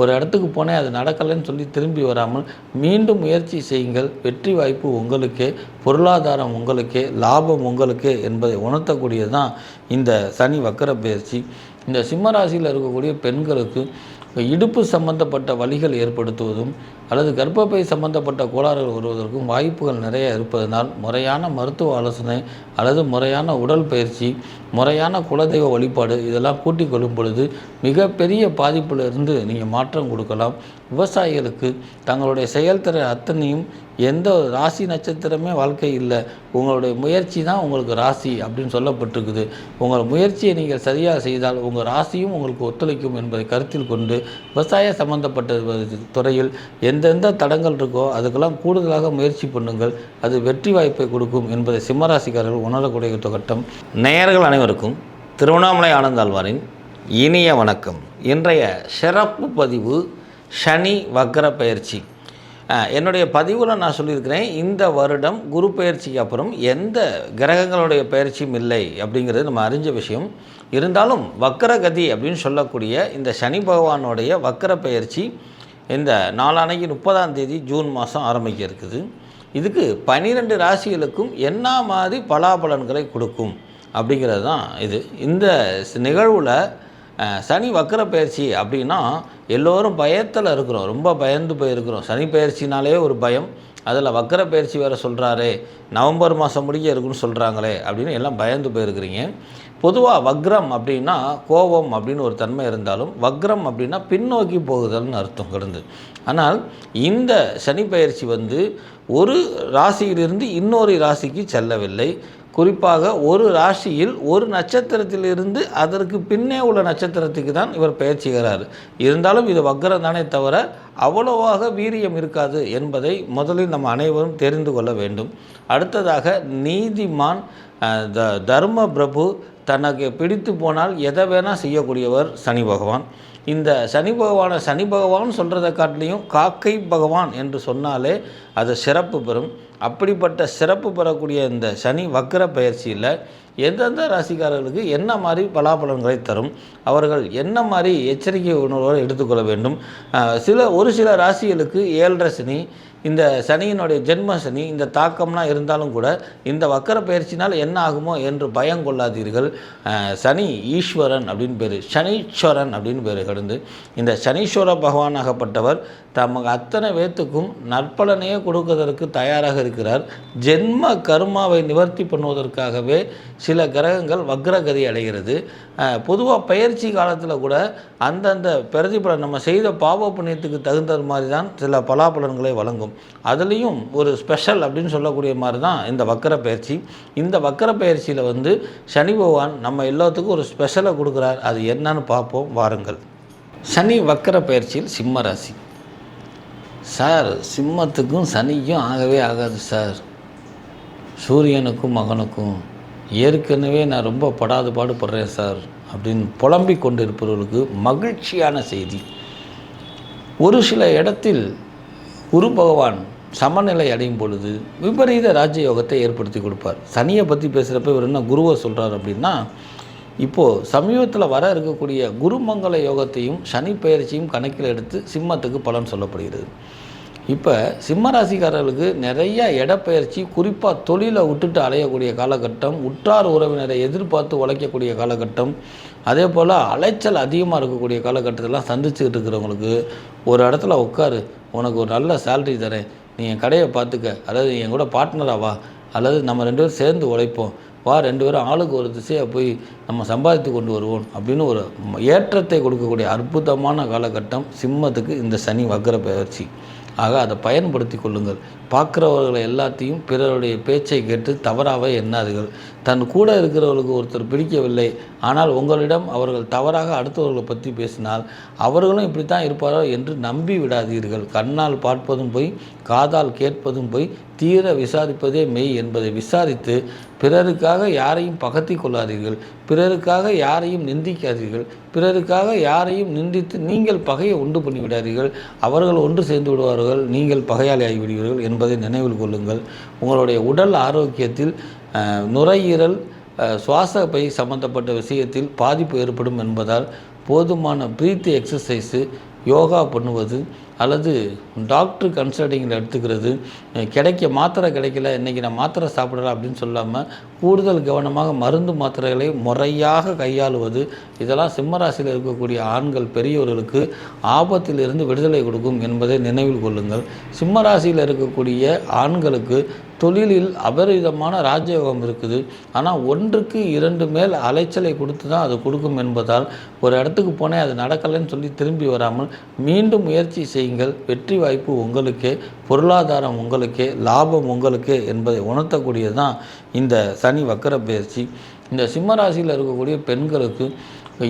ஒரு இடத்துக்கு போனேன் அது நடக்கலைன்னு சொல்லி திரும்பி வராமல் மீண்டும் முயற்சி செய்யுங்கள். வெற்றி வாய்ப்பு உங்களுக்கே பொருளாதாரம் உங்களுக்கே லாபம் உங்களுக்கே என்பதை உணர்த்தக்கூடியது தான் இந்த சனி வக்கர பயிற்சி. இந்த சிம்மராசியில் இருக்கக்கூடிய பெண்களுக்கு இடுப்பு சம்பந்தப்பட்ட வழிகள் ஏற்படுத்துவதும் அல்லது கர்ப்பப்பை சம்பந்தப்பட்ட கோளாறுகள் வருவதற்கும் வாய்ப்புகள் நிறைய இருப்பதனால் முறையான மருத்துவ ஆலோசனை அல்லது முறையான உடல் பயிற்சி முறையான குலதெய்வ வழிபாடு இதெல்லாம் கூட்டிக் கொள்ளும் பொழுது மிகப்பெரிய பாதிப்பிலிருந்து நீங்கள் மாற்றம் கொடுக்கலாம். விவசாயிகளுக்கு தங்களுடைய செயல்திறன் அத்தனையும் எந்த ராசி நட்சத்திரமே வாழ்க்கை இல்லை. உங்களுடைய முயற்சி தான் உங்களுக்கு ராசி அப்படின்னு சொல்லப்பட்டிருக்குது. உங்கள் முயற்சியை நீங்கள் சரியாக செய்தால் உங்கள் ராசியும் உங்களுக்கு ஒத்துழைக்கும் என்பதை கருத்தில் கொண்டு விவசாய சம்பந்தப்பட்ட துறையில் எந்தெந்த தடங்கள் இருக்கோ அதுக்கெல்லாம் கூடுதலாக முயற்சி பண்ணுங்கள். அது வெற்றி வாய்ப்பை கொடுக்கும் என்பதை சிம்மராசிக்காரர்கள் உணரக்கூடிய கட்டம் நேயர்கள் அனைவருக்கும் திருவண்ணாமலை ஆனந்தாழ்வாரின் இனிய வணக்கம். இன்றைய சிறப்பு பதிவு சனி வக்கர பயிற்சி. என்னுடைய பதிவில் நான் சொல்லியிருக்கிறேன் இந்த வருடம் குரு பயிற்சிக்கு அப்புறம் எந்த கிரகங்களுடைய பயிற்சியும் இல்லை அப்படிங்கிறது நம்ம அறிஞ்ச விஷயம். இருந்தாலும் வக்கரகதி அப்படின்னு சொல்லக்கூடிய இந்த சனி பகவானுடைய வக்கர பயிற்சி இந்த நாளானைக்கு முப்பதாம் தேதி ஜூன் மாதம் ஆரம்பிக்க இருக்குது இதுக்கு பன்னிரெண்டு ராசிகளுக்கும் என்ன மாதிரி பலாபலன்களை கொடுக்கும் அப்படிங்கிறது தான் இது. இந்த நிகழ்வில் சனி வக்கர பயிற்சி அப்படின்னா எல்லோரும் பயத்தில் இருக்கிறோம். ரொம்ப பயந்து போயிருக்கிறோம். சனி பயிற்சினாலே ஒரு பயம். அதில் வக்கர பயிற்சி வேறு சொல்கிறாரே நவம்பர் மாதம் முடிய இருக்குன்னு சொல்கிறாங்களே அப்படின்னு எல்லாம் பயந்து போயிருக்கிறீங்க. பொதுவாக வக்ரம் அப்படின்னா கோபம் அப்படின்னு ஒரு தன்மை இருந்தாலும் வக்ரம் அப்படின்னா பின்னோக்கி போகுதல்னு அர்த்தம் கிடந்து. ஆனால் இந்த சனி பயிற்சி வந்து ஒரு ராசியிலிருந்து இன்னொரு ராசிக்கு செல்லவில்லை. குறிப்பாக ஒரு ராசியில் ஒரு நட்சத்திரத்திலிருந்து அதற்கு பின்னே உள்ள நட்சத்திரத்துக்கு தான் இவர் பெயர்ச்சிகிறார். இருந்தாலும் இது வக்கரம் தானே தவிர அவ்வளவாக வீரியம் இருக்காது என்பதை முதலில் நம்ம அனைவரும் தெரிந்து கொள்ள வேண்டும். அடுத்ததாக நீதிமான் த தர்ம பிரபு தனக்கு பிடித்து போனால் எதை வேணால் செய்யக்கூடியவர் சனி பகவான். இந்த சனி பகவானை சனி பகவான் சொல்கிறத காட்டிலையும் காக்கை பகவான் என்று சொன்னாலே அது சிறப்பு பெறும். அப்படிப்பட்ட சிறப்பு பெறக்கூடிய இந்த சனி வக்கர பயிற்சியில் எந்தெந்த ராசிக்காரர்களுக்கு என்ன மாதிரி பலாபலன்களை தரும் அவர்கள் என்ன மாதிரி எச்சரிக்கை உணர்வோடு எடுத்துக்கொள்ள வேண்டும் சில ஒரு சில ராசிகளுக்கு ஏழரை சனி இந்த சனியினுடைய ஜென்ம சனி இந்த தாக்கம்லாம் இருந்தாலும் கூட இந்த வக்கர பயிற்சினால் என்ன ஆகுமோ என்று பயம் கொள்ளாதீர்கள். சனி ஈஸ்வரன் அப்படின்னு பேர் சனீஸ்வரன் அப்படின்னு பேர் கடந்து இந்த சனீஸ்வர பகவானாகப்பட்டவர் தமக்கு அத்தனை பேத்துக்கும் நற்பலனையே கொடுப்பதற்கு தயாராக இருக்கிறார். ஜென்ம கர்மாவை நிவர்த்தி பண்ணுவதற்காகவே சில கிரகங்கள் வக்ரகதி அடைகிறது. பொதுவாக பயிற்சி காலத்தில் கூட அந்தந்த பிரதிபலன் நம்ம செய்த பாவ புண்ணியத்துக்கு தகுந்த மாதிரி தான் சில பலாபலன்களை வழங்கும். அதுலேயும் ஒரு ஸ்பெஷல் அப்படின்னு சொல்லக்கூடிய மாதிரி தான் இந்த வக்கர பயிற்சி. இந்த வக்கர பயிற்சியில் வந்து சனி பகவான் நம்ம எல்லாத்துக்கும் ஒரு ஸ்பெஷலை கொடுக்குறார். அது என்னன்னு பார்ப்போம் வாருங்கள். சனி வக்கர பயிற்சியில் சிம்ம ராசி. சார் சிம்மத்துக்கும் சனிக்கும் ஆகவே ஆகாது சார். சூரியனுக்கும் மகனுக்கும் ஏற்கனவே நான் ரொம்ப படாது பாடுபடுறேன் சார் அப்படின்னு புலம்பிக் கொண்டிருப்பவர்களுக்கு மகிழ்ச்சியான செய்தி. ஒரு சில இடத்தில் குரு பகவான் சமநிலை அடையும் பொழுது விபரீத ராஜயோகத்தை ஏற்படுத்தி கொடுப்பார். சனியை பற்றி பேசுகிறப்ப இவர் என்ன குருவை சொல்கிறார் அப்படின்னா இப்போது சமீபத்தில் வர இருக்கக்கூடிய குருமங்கள யோகத்தையும் சனி பெயர்ச்சியும் கணக்கில் எடுத்து சிம்மத்துக்கு பலன் சொல்லப்படுகிறது. இப்போ சிம்ம ராசிக்காரர்களுக்கு நிறைய இடப்பெயர்ச்சி குறிப்பாக தொழிலை விட்டுட்டு அலையக்கூடிய காலகட்டம் உற்றார் உறவினரை எதிர்பார்த்து உழைக்கக்கூடிய காலகட்டம் அதே போல் அலைச்சல் அதிகமாக இருக்கக்கூடிய காலகட்டத்தெல்லாம் சந்திச்சுக்கிட்டு இருக்கிறவங்களுக்கு ஒரு இடத்துல உட்காரு உனக்கு ஒரு நல்ல சேல்ரி தரேன் நீ என் கடையை பார்த்துக்க அதாவது என் கூட பார்ட்னராவா அல்லது நம்ம ரெண்டு பேரும் சேர்ந்து உழைப்போம் வா ரெண்டு பேரும் ஆளுக்கு ஒரு திசையாக போய் நம்ம சம்பாதித்து கொண்டு வருவோம் அப்படின்னு ஒரு ஏற்றத்தை கொடுக்கக்கூடிய அற்புதமான காலகட்டம் சிம்மத்துக்கு இந்த சனி வக்கர பயிற்சி ஆக அதை பயன்படுத்தி கொள்ளுங்கள். பார்க்குறவர்களை எல்லாத்தையும் பிறருடைய பேச்சை கேட்டு தவறாக எண்ணாதீர்கள். தன் கூட இருக்கிறவர்களுக்கு ஒருத்தர் பிடிக்கவில்லை. ஆனால் உங்களிடம் அவர்கள் தவறாக அடுத்தவர்களை பற்றி பேசினால் அவர்களும் இப்படித்தான் இருப்பாரோ என்று நம்பி விடாதீர்கள். கண்ணால் பார்ப்பதும் போய் காதால் கேட்பதும் போய் தீர விசாரிப்பதே மெய் என்பதை விசாரித்து பிறருக்காக யாரையும் பகத்தி கொள்ளாதீர்கள். பிறருக்காக யாரையும் நிந்திக்காதீர்கள். பிறருக்காக யாரையும் நிந்தித்து நீங்கள் பகையை உண்டு பண்ணிவிடாதீர்கள். அவர்கள் ஒன்று சேர்ந்து விடுவார்கள் நீங்கள் பகையாளி ஆகிவிடுவீர்கள் என்பதை நினைவில் கொள்ளுங்கள். உங்களுடைய உடல் ஆரோக்கியத்தில் நுரையீரல் சுவாச பை சம்பந்தப்பட்ட விஷயத்தில் பாதிப்பு ஏற்படும் என்பதால் போதுமான பிரீத்தி எக்ஸசைஸு யோகா பண்ணுவது அல்லது டாக்டர் கன்சல்டிங்கில் எடுத்துக்கிறது கிடைக்க மாத்திரை கிடைக்கல இன்றைக்கி நான் மாத்திரை சாப்பிடலாம் அப்படின்னு சொல்லாமல் கூடுதல் கவனமாக மருந்து மாத்திரைகளை முறையாக கையாளுவது இதெல்லாம் சிம்மராசியில் இருக்கக்கூடிய ஆண்கள் பெரியவர்களுக்கு ஆபத்திலிருந்து விடுதலை கொடுக்கும் என்பதை நினைவில் கொள்ளுங்கள். சிம்மராசியில் இருக்கக்கூடிய ஆண்களுக்கு தொழிலில் அபரிதமான ராஜயோகம் இருக்குது. ஆனால் ஒன்றுக்கு இரண்டு மேல் அலைச்சலை கொடுத்து தான் அது கொடுக்கும் என்பதால் ஒரு இடத்துக்கு போனேன் அது நடக்கலைன்னு சொல்லி திரும்பி வராமல் மீண்டும் முயற்சி செய்யுங்கள். வெற்றி வாய்ப்பு உங்களுக்கே பொருளாதாரம் உங்களுக்கே லாபம் உங்களுக்கே என்பதை உணர்த்தக்கூடியது தான் இந்த சனி வக்கர பயிற்சி இந்த சிம்மராசியில் இருக்கக்கூடிய பெண்களுக்கு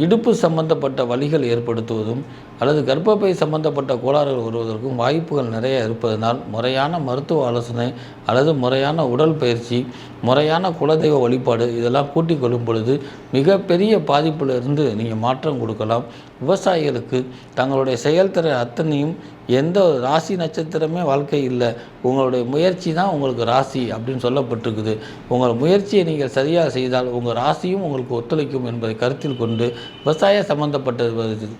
இடுப்பு சம்பந்தப்பட்ட வலிகள் ஏற்படுத்துவதும் அல்லது கர்ப்பப்பை சம்பந்தப்பட்ட கோளாறுகள் வருவதற்கும் வாய்ப்புகள் நிறைய இருப்பதனால் முறையான மருத்துவ ஆலோசனை அல்லது முறையான உடல் பயிற்சி முறையான குலதெய்வ வழிபாடு இதெல்லாம் கூட்டிக் கொள்ளும் பொழுது மிகப்பெரிய பாதிப்பிலிருந்து நீங்கள் மாற்றம் கொடுக்கலாம். விவசாயிகளுக்கு தங்களுடைய செயல்திறன் அத்தனையும் எந்த ராசி நட்சத்திரமே வாழ்க்கை இல்லை. உங்களுடைய முயற்சி தான் உங்களுக்கு ராசி அப்படின்னு சொல்லப்பட்டிருக்குது. உங்கள் முயற்சியை நீங்கள் சரியாக செய்தால் உங்கள் ராசியும் உங்களுக்கு ஒத்துழைக்கும் என்பதை கருத்தில் கொண்டு விவசாய சம்பந்தப்பட்ட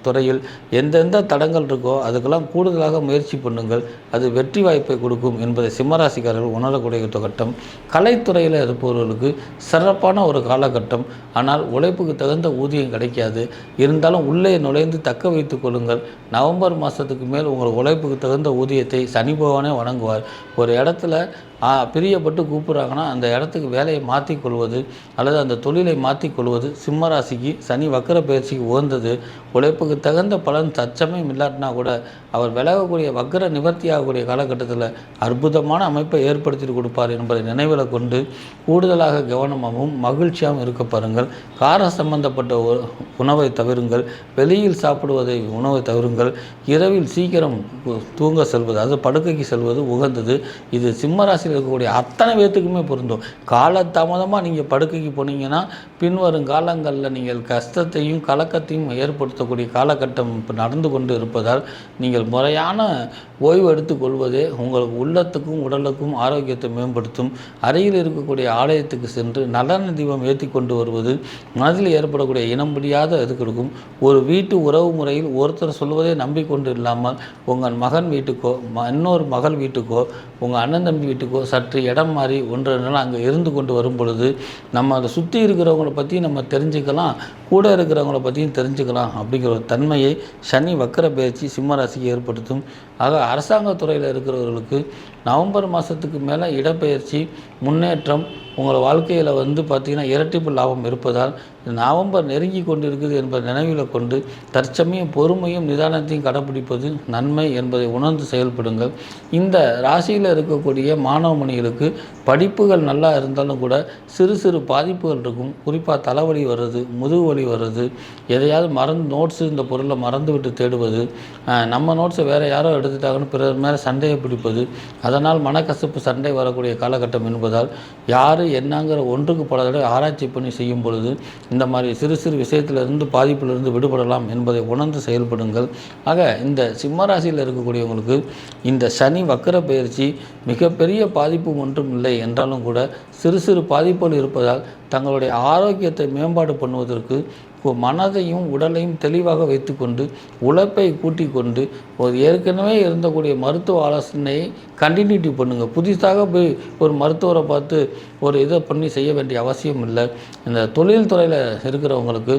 துறையில் எந்தெந்த தடங்கள் இருக்கோ அதுக்கெல்லாம் கூடுதலாக முயற்சி பண்ணுங்கள். அது வெற்றி வாய்ப்பை கொடுக்கும் என்பதை சிம்மராசிக்காரர்கள் உணரக்கூடிய கட்டம் கலைத்துறையில் இருப்பவர்களுக்கு சிறப்பான ஒரு காலகட்டம். ஆனால் உழைப்புக்கு தகுந்த ஊதியம் கிடைக்காது. இருந்தாலும் உள்ளே நுழைந்து தக்க வைத்துக் கொள்ளுங்கள். நவம்பர் மாதத்துக்கு மேல் உங்கள் உழைப்புக்கு தகுந்த ஊதியத்தை சனி பகவானே வணங்குவார் ஒரு இடத்துல பிரியப்பட்டு கூப்பிட்றாங்கன்னா அந்த இடத்துக்கு வேலையை மாற்றி கொள்வது அல்லது அந்த தொழிலை மாற்றிக் கொள்வது சிம்மராசிக்கு சனி வக்கர பயிற்சிக்கு உகந்தது. உழைப்புக்கு தகுந்த பலன் தச்சமயம் இல்லாட்டினா கூட அவர் விலகக்கூடிய வக்கர நிவர்த்தி ஆகக்கூடிய காலகட்டத்தில் அற்புதமான அமைப்பை ஏற்படுத்தி கொடுப்பார் என்பதை நினைவில் கொண்டு கூடுதலாக கவனமாகவும் மகிழ்ச்சியாகவும் இருக்க பாருங்கள். கார சம்பந்தப்பட்ட உ- உணவை தவிருங்கள். வெளியில் சாப்பிடுவதை உணவை தவிருங்கள். இரவில் சீக்கிரம் தூங்க செல்வது அது படுக்கைக்கு செல்வது உகந்தது. இது சிம்மராசி சிம்மராசியில் இருக்கக்கூடிய அத்தனை பேர்த்துக்குமே பொருந்தும். காலதாமதமாக நீங்கள் படுக்கைக்கு போனீங்கன்னா பின்வரும் காலங்களில் நீங்கள் கஷ்டத்தையும் கலக்கத்தையும் ஏற்படுத்தக்கூடிய காலகட்டம் இப்போ நடந்து கொண்டு இருப்பதால் நீங்கள் முறையான ஓய்வு எடுத்துக்கொள்வதே உங்களுக்கு உள்ளத்துக்கும் உடலுக்கும் ஆரோக்கியத்தை மேம்படுத்தும். அருகில் இருக்கக்கூடிய ஆலயத்துக்கு சென்று நலன தீபம் ஏற்றி கொண்டு வருவது மனதில் ஏற்படக்கூடிய இனம் முடியாத இது கொடுக்கும் ஒரு வீட்டு உறவு முறையில் ஒருத்தர் சொல்வதை நம்பிக்கொண்டு இல்லாமல் உங்கள் மகன் வீட்டுக்கோ ம- இன்னொரு மகள் வீட்டுக்கோ உங்கள் அண்ணன் தம்பி வீட்டுக்கோ சற்று இடம் மாறி ஒன்று நாள் அங்கே இருந்து கொண்டு வரும் பொழுது நம்ம அதை சுற்றி இருக்கிறவங்கள பற்றியும் நம்ம தெரிஞ்சுக்கலாம் கூட இருக்கிறவங்கள பற்றியும் தெரிஞ்சுக்கலாம் அப்படிங்கிற ஒரு தன்மையை சனி வக்கர பயிற்சி சிம்மராசிக்கு ஏற்படுத்தும். ஆக அரசாங்க துறையில் இருக்கிறவர்களுக்கு நவம்பர் மாதத்துக்கு மேலே இடப்பெயர்ச்சி முன்னேற்றம் உங்கள் வாழ்க்கையில் வந்து பார்த்திங்கன்னா இரட்டிப்பு லாபம் இருப்பதால் நவம்பர் நெருங்கி கொண்டு இருக்குது என்பதை நினைவில் கொண்டு தற்சமயம் பொறுமையும் நிதானத்தையும் கடைப்பிடிப்பது நன்மை என்பதை உணர்ந்து செயல்படுங்கள். இந்த ராசியில் இருக்கக்கூடிய மாணவமணிகளுக்கு படிப்புகள் நல்லா இருந்தாலும் கூட சிறு சிறு பாதிப்புகள் இருக்கும். குறிப்பாக தலைவலி வர்றது முதுகு வலி வர்றது எதையாவது மறந்து நோட்ஸு இந்த பொருளை மறந்து விட்டு தேடுவது நம்ம நோட்ஸை வேறு யாரோ எடுத்து எடுத்துட்டாங்கன்னு பிறர் மேலே சண்டையை பிடிப்பது அதனால் மனக்கசப்பு சண்டை வரக்கூடிய காலகட்டம் என்பதால் யார் என்னங்கிற ஒன்றுக்கு பல தடவை ஆராய்ச்சி பண்ணி செய்யும் பொழுது இந்த மாதிரி சிறு சிறு விஷயத்திலிருந்து பாதிப்பிலிருந்து விடுபடலாம் என்பதை உணர்ந்து செயல்படுங்கள். ஆக இந்த சிம்மராசியில் இருக்கக்கூடியவங்களுக்கு இந்த சனி வக்கர பயிற்சி மிகப்பெரிய பாதிப்பு ஒன்றும் இல்லை என்றாலும் கூட சிறு சிறு பாதிப்புகள் இருப்பதால் தங்களுடைய ஆரோக்கியத்தை மேம்பாடு பண்ணுவதற்கு மனதையும் உடலையும் தெளிவாக வைத்துக்கொண்டு உழைப்பை கூட்டி கொண்டு ஒரு ஏற்கனவே இருந்தக்கூடிய மருத்துவ ஆலோசனையை கண்டினியூட்டி பண்ணுங்கள் புதுசாக போய் ஒரு மருத்துவரை பார்த்து ஒரு இதை பண்ணி செய்ய வேண்டிய அவசியம் இல்லை. இந்த தொழில் துறையில் இருக்கிறவங்களுக்கு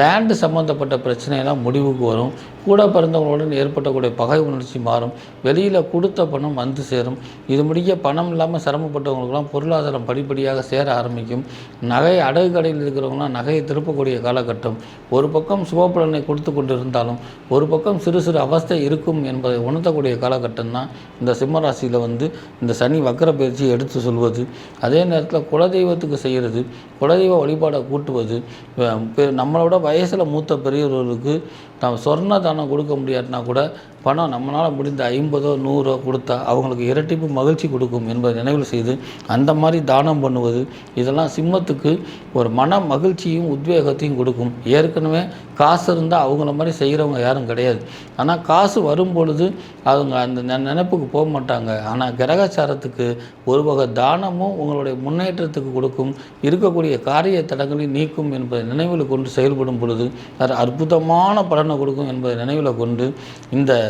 லேண்டு சம்மந்தப்பட்ட பிரச்சனையெல்லாம் முடிவுக்கு வரும். கூட பிறந்தவங்களுடன் ஏற்பட்டக்கூடிய பகை உணர்ச்சி மாறும். வெளியில் கொடுத்த பணம் வந்து சேரும். இது முடிய பணம் இல்லாமல் சிரமப்பட்டவங்களுக்கெல்லாம் பொருளாதாரம் படிப்படியாக சேர ஆரம்பிக்கும். நகை அடகு கடையில் இருக்கிறவங்களாம் நகையை திருப்பக்கூடிய காலகட்டம். ஒரு பக்கம் சுபபலனை கொடுத்து கொண்டு இருந்தாலும் ஒரு பக்கம் சிறு சிறு அவஸ்தை இருக்கும் என்பதை உணர்த்தக்கூடிய காலகட்டம் தான் இந்த சிம்மராசியில் வந்து இந்த சனி வக்கர பயிற்சியை எடுத்து சொல்வது. அதே நேரத்தில் குலதெய்வத்துக்கு செய்கிறது குலதெய்வ வழிபாடை கூட்டுவது. பெ- நம்மளோட வயசில் மூத்த பெரியவர்களுக்கு நாம் சொர்ண சமாதானம் கொடுக்க முடியாட்டினா கூட பணம் நம்மளால் முடிந்த ஐம்பதோ நூறோ கொடுத்தா அவங்களுக்கு இரட்டிப்பு மகிழ்ச்சி கொடுக்கும் என்பதை நினைவில் செய்து அந்த மாதிரி தானம் பண்ணுவது இதெல்லாம் சிம்மத்துக்கு ஒரு மன மகிழ்ச்சியும் உத்வேகத்தையும் கொடுக்கும். ஏற்கனவே காசு இருந்தால் அவங்கள மாதிரி செய்கிறவங்க யாரும் கிடையாது. ஆனால் காசு வரும் பொழுது அவங்க அந்த நெ- நினைப்புக்கு போக மாட்டாங்க. ஆனால் கிரகச்சாரத்துக்கு ஒரு வகை தானமும் உங்களுடைய முன்னேற்றத்துக்கு கொடுக்கும். இருக்கக்கூடிய காரிய தடங்களை நீக்கும் என்பதை நினைவில் கொண்டு செயல்படும் பொழுது அது அற்புதமான பலனை கொடுக்கும் என்பதை நினைவில் கொண்டு இந்த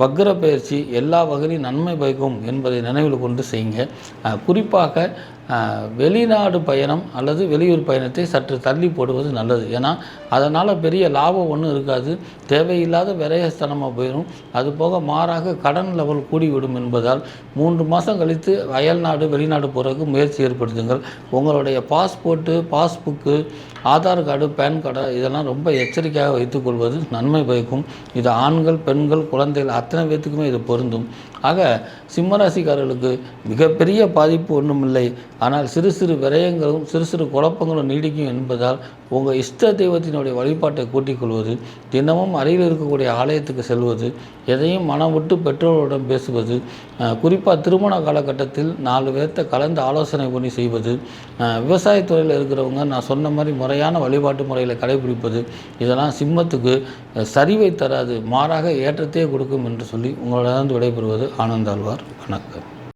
வக்ர பயிற்சி எல்லா வகையிலும் நன்மை பயக்கும் என்பதை நினைவில் கொண்டு செய்யுங்க. குறிப்பாக வெளிநாடு பயணம் அல்லது வெளியூர் பயணத்தை சற்று தள்ளி போடுவது நல்லது. ஏன்னா அதனால் பெரிய லாபம் ஒன்றும் இருக்காது. தேவையில்லாத விரயஸ்தனமாக போயிடும் அது போக மாறாக கடன் லெவல் கூடிவிடும் என்பதால் மூன்று மாதம் கழித்து அயல்நாடு வெளிநாடு போகிறதுக்கு முயற்சி ஏற்படுத்துங்கள். உங்களுடைய passport passbook Aadhaar card PAN card இதெல்லாம் ரொம்ப எச்சரிக்கையாக வைத்துக்கொள்வது நன்மை பயக்கும். இது ஆண்கள் பெண்கள் குழந்தைகள் அத்தனை பேர்த்துக்குமே இது பொருந்தும். ஆக சிம்மராசிக்காரர்களுக்கு மிகப்பெரிய பாதிப்பு ஒன்றுமில்லை ஆனால் சிறு சிறு விரயங்களும் சிறு சிறு குழப்பங்களும் நீடிக்கும் என்பதால் உங்கள் இஷ்ட தெய்வத்தினுடைய வழிபாட்டை கூட்டிக் கொள்வது தினமும் அருகில் இருக்கக்கூடிய ஆலயத்துக்கு செல்வது எதையும் மனம் விட்டு பெற்றோர்களுடன் பேசுவது குறிப்பாக திருமண காலகட்டத்தில் நாலு பேர்த்த கலந்து ஆலோசனை பண்ணி செய்வது விவசாயத்துறையில் இருக்கிறவங்க நான் சொன்ன மாதிரி முறையான வழிபாட்டு முறைகளை கடைபிடிப்பது இதெல்லாம் சிம்மத்துக்கு சரிவை தராது மாறாக ஏற்றத்தையே கொடுக்கும் என்று சொல்லி உங்களிடம் விடைபெறுவது. ஆனந்தாழ்வார் வணக்கம்.